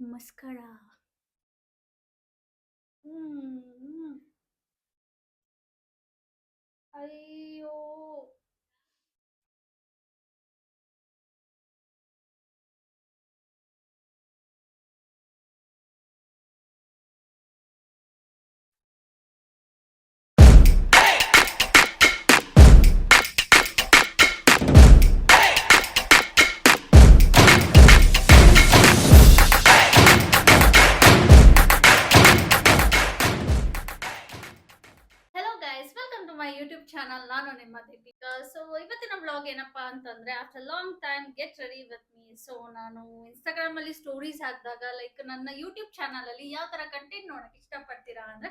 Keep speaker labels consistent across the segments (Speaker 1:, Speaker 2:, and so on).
Speaker 1: マスカラうんうん。はいよ channel ನಾನು ನಿಮ್ಮ Deepika so ಇವತ್ತಿನ ಬ್ಲಾಗ್ ಏನಪ್ಪ ಅಂತಂದ್ರೆ after long time get ready with me so ನಾನು ಇನ್ಸ್ಟಾಗ್ರಾಮ್ ಅಲ್ಲಿ ಸ್ಟೋರೀಸ್ ಹಾಕಿದಾಗ ಲೈಕ್ ನನ್ನ ಯೂಟ್ಯೂಬ್ ಚಾನಲ್ ಅಲ್ಲಿ ಯಾವ ತರ ಕಂಟೆಂಟ್ ನೋಡಕ್ ಇಷ್ಟಪಡ್ತೀರಾ ಅಂದ್ರೆ,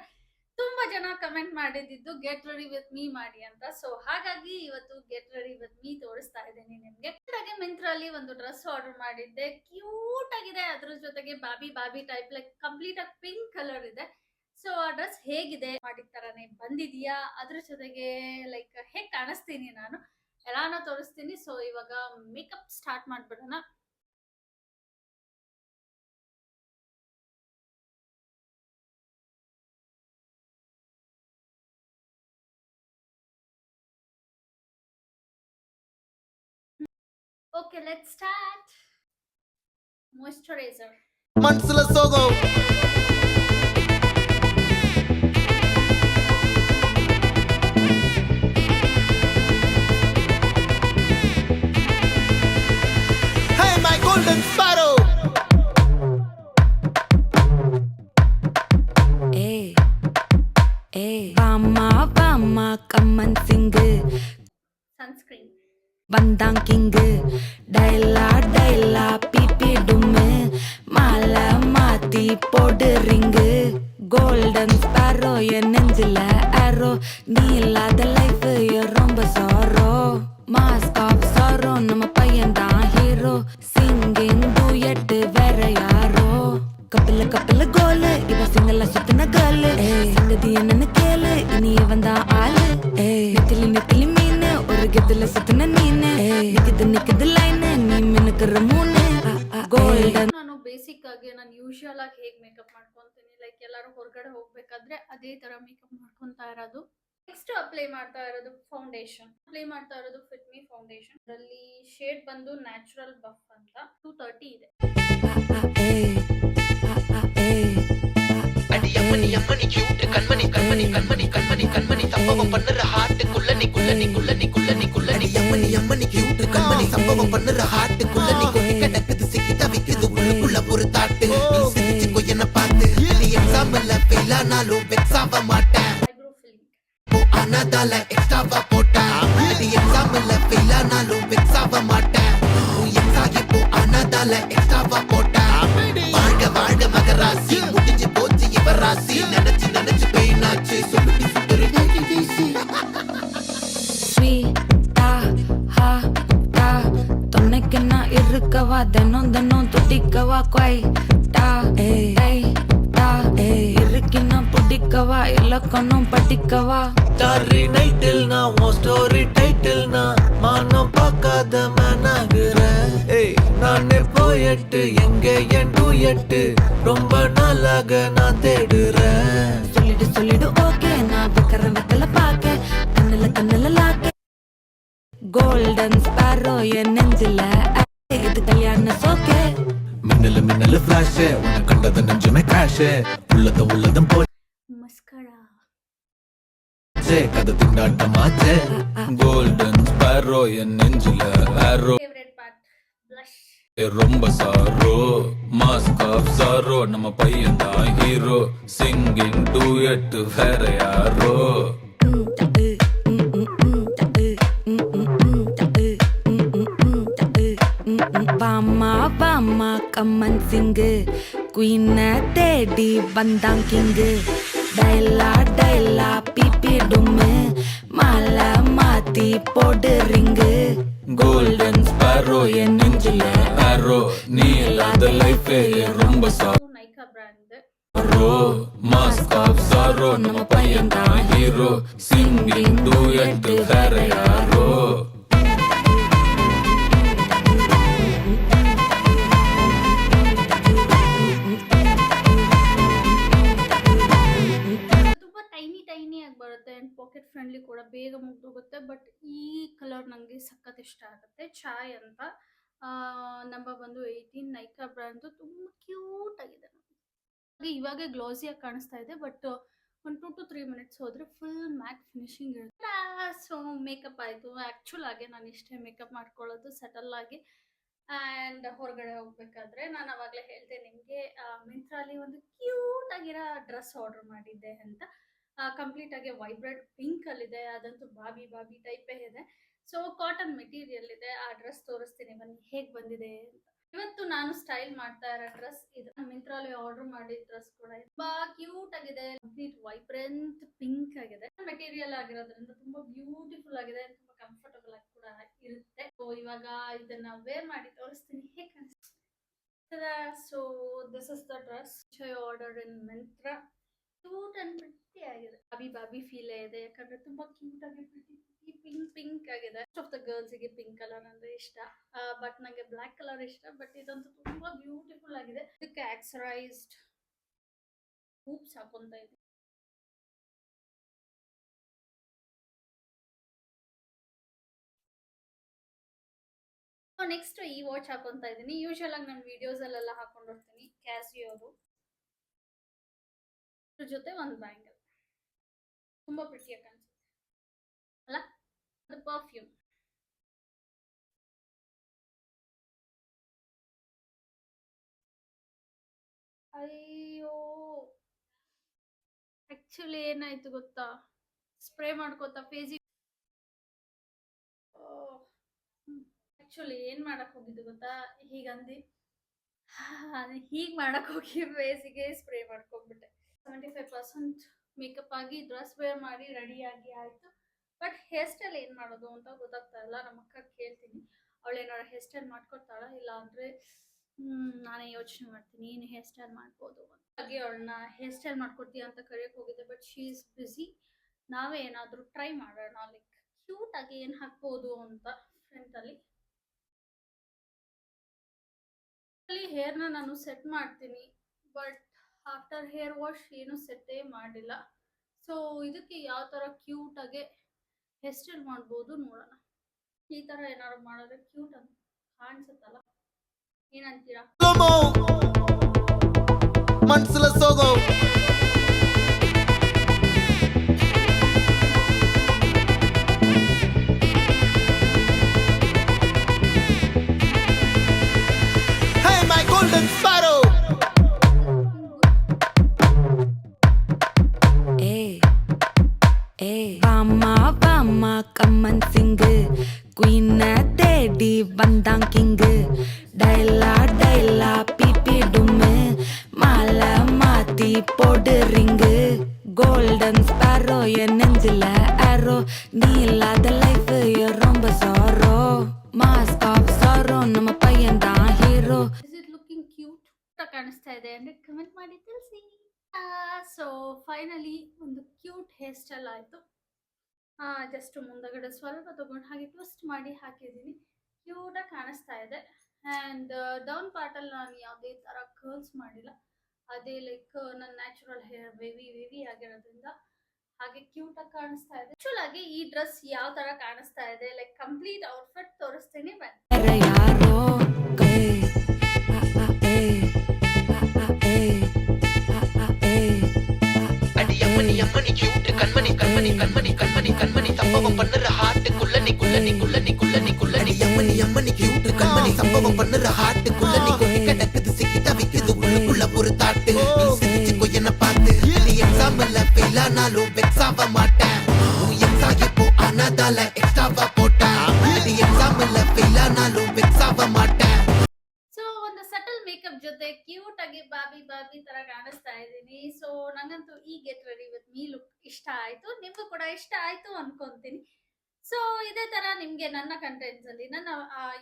Speaker 1: ತುಂಬಾ ಜನ ಕಮೆಂಟ್ ಮಾಡಿದ್ದು ಗೆಟ್ ರೆಡಿ ವಿತ್ ಮೀ ಮಾಡಿ ಅಂತ. ಸೊ ಹಾಗಾಗಿ ಇವತ್ತು ಗೆಟ್ ರೆಡಿ ವಿತ್ ಮೀ ತೋರಿಸ್ತಾ ಇದ್ದೀನಿ ನಿಮ್ಗೆ. ಹಾಗೆ ಮಿಂತ್ರಲ್ಲಿ ಒಂದು ಡ್ರೆಸ್ ಆರ್ಡರ್ ಮಾಡಿದ್ದೆ. ಕ್ಯೂಟ್ ಆಗಿದೆ. ಅದ್ರ ಜೊತೆಗೆ Bobby Bobby type like complete ಆಗಿ ಪಿಂಕ್ ಕಲರ್ ಇದೆ. ಸೊ ಆ ಡ್ರೆಸ್ ಹೇಗಿದೆ? ಮಾಡಿರ್ತಾರೆ ತರಾನೇ ಬಂದಿದ್ಯಾ? ಅದ್ರ ಜೊತೆಗೆ ಲೈಕ್ ಹೇಗ್ ಕಾಣಿಸ್ತೀನಿ ನಾನು? ಎಲ್ಲಾನ ತೋರಿಸ್ತೀನಿ. ಸೊ ಇವಾಗ ಮೇಕಪ್ ಸ್ಟಾರ್ಟ್ ಮಾಡ್ಬಿಡೋಣ. ಓಕೆ ಲೆಟ್ ಸ್ಟಾರ್ಟ್ ಮಾಯಿಶ್ಚರೈಸರ್
Speaker 2: ಮನ್ಸಲ ಸೋಗೋ.
Speaker 1: ஸ்க்ரீன்
Speaker 2: வந்தான் கிங்கு டைலா டைலா பிபி டும்மு மாலை மாத்தி போடு ரிங்கு கோல்டன் ஸ்பாரோ என் நெஞ்சில ஆரோ நீ இல்லாத லைஃப் ரொம்ப சாரோ மாஸ்க் ஆஃப் சாரோ நம்ம பையன் தான் ஹீரோ சிங்கிங் டூயட் வேற யாரோ. கப்பில கப்பில கோலு. இவ சிங்கல்ல சுத்தின கல்லு
Speaker 1: ನಾನು ಬೇಸಿಕ್ ಆಗಿ ನಾನು ಯೂಶುವಲ್ ಆಗಿ ಹೇಗ್ ಮೇಕಪ್ ಮಾಡ್ಕೊಂತೀನಿ ಲೈಕ್ ಎಲ್ಲರೂ ಹೊರಗಡೆ ಹೋಗ್ಬೇಕಾದ್ರೆ ಅದೇ ತರ ಮೇಕಪ್ ಮಾಡ್ಕೊಂತಾ ಇರೋದು. ನೆಕ್ಸ್ಟ್ ಅಪ್ಲೈ ಮಾಡ್ತಾ ಇರೋದು ಫೌಂಡೇಶನ್ ಅಪ್ಲೈ ಮಾಡ್ತಾ ಇರೋದು ಫಿಟ್ಮಿ ಫೌಂಡೇಶನ್ ಅದರಲ್ಲಿ ಶೇಡ್ ಬಂದು ನ್ಯಾಚುರಲ್ ಬಫ್ ಅಂತ ಟೂ ತರ್ಟಿ ಇದೆ.
Speaker 3: ಕಣ್ಮಣಿ ಕಣ್ಮಣಿ ಕಣ್ಮಣಿ ಕಣ್ಮಣಿ ಕಣ್ಮಣಿ ತಪ್ಪವ ಪನ್ನರ ಹಾಟ್ ಕುಲ್ಲನಿ ಕುಲ್ಲನಿ ಕುಲ್ಲನಿ ಕುಲ್ಲನಿ அம்மணி அம்மணி கியூட் கண்மணி சம்பவம் பண்ணுற ஹாட்டுக்குள்ள நீ கொண்டு கிடக்குது சிக்கி தவிக்குது உள்ளுக்குள்ள ஒரு தாட்டு. நீ சிரிச்சுக்கோ என்ன பார்த்து. நீ எக்ஸாம்பிள்ல ஃபெயில் ஆனாலும் மாட்டேன். ஆனாதால எக்ஸ்ட்ராவா போட்டேன். நீ எக்ஸாம்பிள்ல ஃபெயில் ஆனாலும் வெக்ஸாக மாட்டேன். உன் எக்ஸாகி போ ஆனாதால எக்ஸ்ட்ராவா போட்டேன். வாழ்க வாழ்க மகராசி. முடிஞ்சு போச்சு இவராசி. நினைச்சு நினைச்சு
Speaker 2: இருக்கவா தினம் தினம் துடிக்கவா கொய் டா ஏய் டா ஏய் இருக்கினா பிடிக்கவா இலக்கணம் படிக்கவா
Speaker 4: ஸ்டாரி நைட்டில் நான் உன் ஸ்டோரி டைட்டில் நான் மானம் பார்க்காத மேன் ஆகுறேன் ஏய் நானே போயட்டு எங்க என் டூயட்டு ரொம்ப நாளாக நான் தேடுறேன்
Speaker 2: சொல்லிடு சொல்லிடு ஓகே நான் வைக்கிற வெத்தல பாக்க கண்ணுல கண்ணுல லாக்க கோல்டன் ஸ்பாரோ என் நெஞ்சில
Speaker 4: கண்ணுல ஃபிளாஷ் உன்னை கண்டது நெஞ்சுமே கிராஷ் உள்ளதும்
Speaker 1: உள்ளதும்
Speaker 4: போச்சு கதை திண்டாட்டமாச்சு கோல்டன் ஸ்பாரோ என் நெஞ்சில ஆரோ ரொம்ப சாரோ மாஸ்க் ஆஃப் சாரோ நம்ம பையன் தான் ஹீரோ சிங்கிங் டூ எட்டு வேற யாரோ.
Speaker 2: வாமா வாமா கம்மன் சிங்கு. குயினை தேடி வந்தாங் கிங்கு. டைலா டைலா பிபி டும்மு. மாலை மாத்தி போடு ரிங்கு.
Speaker 4: கோல்டன் ஸ்பாரோ என் நெஞ்சில ஆரோ நீ இல்லாத லைஃபே ரொம்ப சாரோ ரோ மாஸ்க் ஆஃப் சாரோ நம்ம பையன் தான் ஹீரோ சிங்கிங் டூ எட்டு வேற
Speaker 1: ಫ್ರೆಂಡ್ಲಿ ಕೂಡ ಬೇಗ ಮುಗ್ದೋಗುತ್ತೆ ಬಟ್ ಈ ಕಲರ್ ನನಗೆ ಸಖತ್ ಇಷ್ಟ ಆಗುತ್ತೆ. ಚಾಯ್ ಅಂತ ನಂಬರ್ ಬಂದು ಏಯ್ಟೀನ್ ನೈಕಾ ಬ್ರ್ಯಾಂಡು ತುಂಬ ಕ್ಯೂಟ್ ಆಗಿದೆ ಹಾಗೆ ಇವಾಗ ಗ್ಲೋಸಿಯಾಗಿ ಕಾಣಿಸ್ತಾ ಇದೆ ಬಟ್ ಒಂದು ಟು ಟು ತ್ರೀ ಮಿನಿಟ್ಸ್ ಹೋದರೆ ಫುಲ್ ಮ್ಯಾಟ್ ಫಿನಿಶಿಂಗ್ ಇರುತ್ತೆ. ಸೊ ಮೇಕಪ್ ಆಯಿತು. ಆ್ಯಕ್ಚುಲ್ ಆಗಿ ನಾನು ಇಷ್ಟೇ ಮೇಕಪ್ ಮಾಡ್ಕೊಳ್ಳೋದು ಸೆಟಲ್ ಆಗಿ. ಆ್ಯಂಡ್ ಹೊರಗಡೆ ಹೋಗ್ಬೇಕಾದ್ರೆ ನಾನು ಅವಾಗಲೇ ಹೇಳಿದೆ ನಿಮಗೆ ಮಿಂತ್ರಾಲಿ ಒಂದು ಕ್ಯೂಟ್ ಆಗಿರೋ ಡ್ರೆಸ್ ಆರ್ಡರ್ ಮಾಡಿದ್ದೆ ಅಂತ. ಕಂಪ್ಲೀಟ್ ಆಗಿ ವೈಬ್ರೆಂಟ್ ಪಿಂಕ್ ಅಲ್ಲಿದೆ, ಅದಂತೂ ಬಾಬಿ ಬಾಬಿ ಟೈಪೇ ಇದೆ. ಸೊ ಕಾಟನ್ ಮೆಟೀರಿಯಲ್ ಇದೆ. ಆ ಡ್ರೆಸ್ ತೋರಿಸ್ತೀನಿ ಬನ್ನಿ, ಹೇಗೆ ಬಂದಿದೆ ಇವತ್ತು ನಾನು ಸ್ಟೈಲ್ ಮಾಡ್ತಾ ಇರೋ ಡ್ರೆಸ್ ಇದು. ಮಿಂತ್ರಾಲಿ ಆರ್ಡರ್ ಮಾಡಿದ ಡ್ರೆಸ್ ಕೂಡ ತುಂಬಾ ಕ್ಯೂಟ್ ಆಗಿದೆ. ಕಂಪ್ಲೀಟ್ ವೈಬ್ರೆಂಟ್ ಪಿಂಕ್ ಆಗಿದೆ. ಮೆಟೀರಿಯಲ್ ಆಗಿರೋದ್ರಿಂದ ತುಂಬಾ ಬ್ಯೂಟಿಫುಲ್ ಆಗಿದೆ. ತುಂಬಾ ಕಂಫರ್ಟಬಲ್ ಆಗಿ ಕೂಡ ಇರುತ್ತೆ. ಸೊ ಇವಾಗ ಇದನ್ನ ವೇರ್ ಮಾಡಿ ತೋರಿಸ್ತೀನಿ. ಹೇಗೆ so this is the dress order in Myntra cute and pretty ಆಗಿದೆ. ಬಾಬಿ ಬಾಬಿ ಫೀಲ್ ಇದೆ ಯಾಕಂದ್ರೆ ತುಂಬಾ ಕ್ಯೂಟ್ ಆಗಿ ಪ್ರಿಟಿ ಪಿಂಕ್ ಪಿಂಕ್ ಆಗಿದೆ. ಆಫ್ ದ ಗರ್ಲ್ಸ್ಗೆ ಪಿಂಕ್ ಕಲರ್ ಅಂದ್ರೆ ಇಷ್ಟ. ಬಟ್ ನಂಗೆ ಬ್ಲಾಕ್ ಕಲರ್ ಇಷ್ಟ ಬಟ್ ಇದಂತೂ ತುಂಬಾ ಬ್ಯೂಟಿಫುಲ್ ಆಗಿದೆ. ಇದಕ್ಕೆ ಆಕ್ಸರೈಸ್ಡ್ ಹೂಪ್ಸ್ ಹಾಕೊಂತ ಇದೆ ನೆಕ್ಸ್ಟ್ ಈ ವಾಚ್ ಹಾಕೊಂತ ಇದ್ದೀನಿ. ಯೂಶಲ್ ಆಗಿ ನಾನು ವಿಡಿಯೋಸ್ ಅಲ್ಲೆಲ್ಲ ಹಾಕೊಂಡಿರ್ತೀನಿ ಕ್ಯಾಸಿಯೋದು ಅದ್ರ ಜೊತೆ ಒಂದು ಬ್ಯಾಂಗಲ್ ತುಂಬಾ ಪ್ರಿಟಿಯಾಗಿ ಕಾಣಿಸುತ್ತೆ. ಅಲ್ಲ? ಅದು ಪರ್ಫ್ಯೂಮ್ ಅಯ್ಯೋ. ಆಕ್ಚುಲಿ ಏನಾಯ್ತು ಗೊತ್ತಾ? ಸ್ಪ್ರೇ ಮಾಡ್ಕೋತಾ ಫೇಸಿಗೆ ಆಕ್ಚುಲಿ ಏನ್ ಮಾಡಕ್ ಹೋಗಿದ್ದು ಗೊತ್ತಾ? ಹೀಗಂದು. ಹೀಗ್ ಮಾಡಕ್ ಹೋಗಿ ಫೇಸಿಗೆ ಸ್ಪ್ರೇ ಮಾಡ್ಕೊಂಡ್ಬಿಟ್ಟೆ. ಸೆವೆಂಟಿ ಫೈವ್ ಪರ್ಸೆಂಟ್ ಮೇಕಪ್ ಆಗಿ ಡ್ರೆಸ್ ವೇರ್ ಮಾಡಿ ರೆಡಿಯಾಗಿ ಆಯ್ತು. ಬಟ್ ಹೇರ್ ಸ್ಟೈಲ್ ಏನು ಮಾಡೋದು ಅಂತ ಗೊತ್ತಾಗ್ತಾ ಇಲ್ಲ. ನಮ್ಮ ಅಕ್ಕ ಕೇಳ್ತೀನಿ. ಅವಳು ಏನಾರು ಹೇರ್ ಸ್ಟೈಲ್ ಮಾಡ್ಕೊಡ್ತಾಳ? ಇಲ್ಲ ಅಂದರೆ ನಾನೇ ಯೋಚನೆ ಮಾಡ್ತೀನಿ. ಏನು ಹೇರ್ ಸ್ಟೈಲ್ ಮಾಡ್ಬೋದು ಹಾಗೆ ಅವಳನ್ನ ಹೇರ್ ಸ್ಟೈಲ್ ಮಾಡ್ಕೊಡ್ತೀಯ ಅಂತ ಕರೆಯೋಕೆ ಹೋಗಿದ್ದೆ ಬಟ್ ಶೀ ಇಸ್ ಬ್ಯುಸಿ ನಾವೇ ಏನಾದರೂ ಟ್ರೈ ಮಾಡೋಣ. ಲೈಕ್ ಕ್ಯೂಟ್ ಆಗಿ ಏನು ಹಾಕ್ಬೋದು ಅಂತ ಫ್ರಂಟಲ್ಲಿ ಅಲ್ಲಿ. ಹೇರ್ನ ನಾನು ಸೆಟ್ ಮಾಡ್ತೀನಿ. ಬಟ್ ಆಫ್ಟರ್ ಹೇರ್ ವಾಶ್ ಏನು ಸೆಟ್ಟೇ ಮಾಡಿಲ್ಲ. ಸೊ ಇದಕ್ಕೆ ಯಾವ ಥರ ಕ್ಯೂಟಾಗೆ ಹೇರ್ ಸ್ಟೈಲ್ ಮಾಡಬಹುದು ನೋಡೋಣ. ಈ ತರ ಏನಾದ್ರು ಮಾಡಿದ್ರೆ ಕ್ಯೂಟ್ ಅಂತ ಕಾಣಿಸುತ್ತಲ್ಲ? ಏನಂತೀರಾ?
Speaker 2: ಮನ್ಸಲ ಸೋಗೋ. போடு ரிங்கு கோல்டன் ஸ்பாரோ என் நெஞ்சில ஆரோ நீ இல்லாத லைஃப் ரொம்ப சாரோ மாஸ்க் ஆஃப் சாரோ நம்ம பையன் தான் hero
Speaker 1: is it looking cute ಕಾಣಿಸ್ತಾ ಇದೆ ಅಂದರೆ ಕಮೆಂಟ್ ಮಾಡಿ ತಿಳಿಸಿ ಸೊ ಫೈನಲಿ ಒಂದು ಕ್ಯೂಟ್ ಹೇರ್ ಸ್ಟೈಲ್ ಆಯಿತು ಜಸ್ಟ್ ಮುಂದಗಡೆ ಸ್ವಲ್ಪ ತಗೊಂಡು ಹಾಗೆ ಟ್ವಿಸ್ಟ್ ಮಾಡಿ ಹಾಕಿದ್ದೀನಿ ಕ್ಯೂಟಾಗಿ ಕಾಣಿಸ್ತಾ ಇದೆ ಆ್ಯಂಡ್ ಡೌನ್ ಪಾರ್ಟಲ್ಲಿ ನಾನು ಯಾವುದೇ ಥರ ಕರ್ಲ್ಸ್ ಮಾಡಿಲ್ಲ ಅದೇ ಲೈಕ್ ನನ್ನ ನ್ಯಾಚುರಲ್ ಹೇರ್ ವೇವಿ ವೇವಿ ಆಗಿರೋದ್ರಿಂದ ಹಾಗೆ ಕ್ಯೂಟಾಗಿ ಕಾಣಿಸ್ತಾ ಇದೆ ಆ್ಯಕ್ಚುಲ್ ಆಗಿ ಈ ಡ್ರೆಸ್ ಯಾವ ಥರ ಕಾಣಿಸ್ತಾ ಇದೆ ಲೈಕ್ ಕಂಪ್ಲೀಟ್ ಔಟ್ಫಿಟ್ ತೋರಿಸ್ತೀನಿ ಬನ್ನಿ
Speaker 2: வேற யாரோ ஏய், ஆ, ஆ, ஏய், ஆ, ஆ, ஏய், ஆ, ஆ, ஏய், ஆ, ஆ,
Speaker 3: அடி அம்மனி
Speaker 2: ஏய்.
Speaker 3: அம்மனி கியூட் கண்மணி கண்மணி கண்மணி கண்மணி கண்மணி சம்பவம் பண்ணுற ஹார்ட்டுக்குள்ள நீ குள்ள நீ குள்ள நீ குள்ள நீ குள்ள நீ அம்மனி அம்மனி கியூட் கண்மணி சம்பவம் பண்ணுற ஹார்ட்டுக்குள்ள நீ கொட்டி கிடக்குது சிக்கி தவிக்குது உள்ளுக்குள்ள என்ன பார்த்து நீ எக்ஸாம்ல ஃபெயில் ஆனாலும் வெக்ஸ் ஆக மாட்டேன் உன் எக்ஸா இப்போ ஆனதால எக்ஸ்ட்ராவா போட்டேன் நீ எக்ஸாம்ல ஃபெயில் ஆனாலும் வெக்ஸ் ஆக மாட்டேன்
Speaker 1: ಸೊ ಒಂದು ಸಟಲ್ ಮೇಕಪ್ ಜೊತೆ ಕ್ಯೂಟ್ ಆಗಿ ಬಾಬಿ ಬಾಬಿ ತರ ಕಾಣಿಸ್ತಾ ಇದ್ದೀನಿ ಸೊ ನಂಗಂತೂ ಈ get ready with me look ಇಷ್ಟ ಆಯ್ತು ನಿಮ್ಗೂ ಕೂಡ ಇಷ್ಟ ಆಯ್ತು ಅನ್ಕೊಂತೀನಿ ಸೊ ಇದೇ ತರ ನಿಮ್ಗೆ ನನ್ನ ಕಂಟೆಂಟ್ಸ್ ಅಲ್ಲಿ ನನ್ನ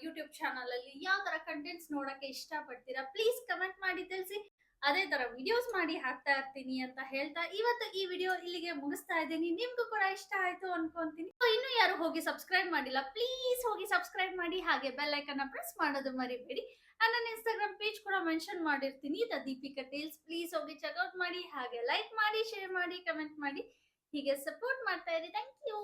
Speaker 1: ಯೂಟ್ಯೂಬ್ ಚಾನಲ್ ಅಲ್ಲಿ ಯಾವ ತರ ಕಂಟೆಂಟ್ಸ್ ನೋಡಕ್ಕೆ ಇಷ್ಟಪಡ್ತೀರಾ ಪ್ಲೀಸ್ ಕಮೆಂಟ್ ಮಾಡಿ ತಿಳಿಸಿ ಅದೇ ತರ ವಿಡಿಯೋಸ್ ಮಾಡಿ ಹಾಕ್ತಾ ಇರ್ತೀನಿ ಅಂತ ಹೇಳ್ತಾ ಇವತ್ತು ಈ ವಿಡಿಯೋ ಇಲ್ಲಿಗೆ ಮುಗಿಸ್ತಾ ಇದ್ದೀನಿ. ನಿಮ್ಗೂ ಕೂಡ ಇಷ್ಟ ಆಯ್ತು ಅನ್ಕೊಂತೀನಿ. ಇನ್ನು ಯಾರು ಹೋಗಿ ಸಬ್ಸ್ಕ್ರೈಬ್ ಮಾಡಿಲ್ಲ ಪ್ಲೀಸ್ ಹೋಗಿ ಸಬ್ಸ್ಕ್ರೈಬ್ ಮಾಡಿ. ಹಾಗೆ ಬೆಲ್ ಐಕನ್ ಪ್ರೆಸ್ ಮಾಡೋದು ಮರಿಬೇಡಿ. ನನ್ನ ಇನ್ಸ್ಟಾಗ್ರಾಮ್ ಪೇಜ್ ಕೂಡ ಮೆನ್ಷನ್ ಮಾಡಿರ್ತೀನಿ. ದ ದೀಪಿಕಾ ಟೇಲ್ಸ್ ಪ್ಲೀಸ್ ಹೋಗಿ ಚೆಕ್ಔಟ್ ಮಾಡಿ. ಹಾಗೆ ಲೈಕ್ ಮಾಡಿ ಶೇರ್ ಮಾಡಿ ಕಮೆಂಟ್ ಮಾಡಿ. ಹೀಗೆ ಸಪೋರ್ಟ್ ಮಾಡ್ತಾ ಇರಿ. Thank you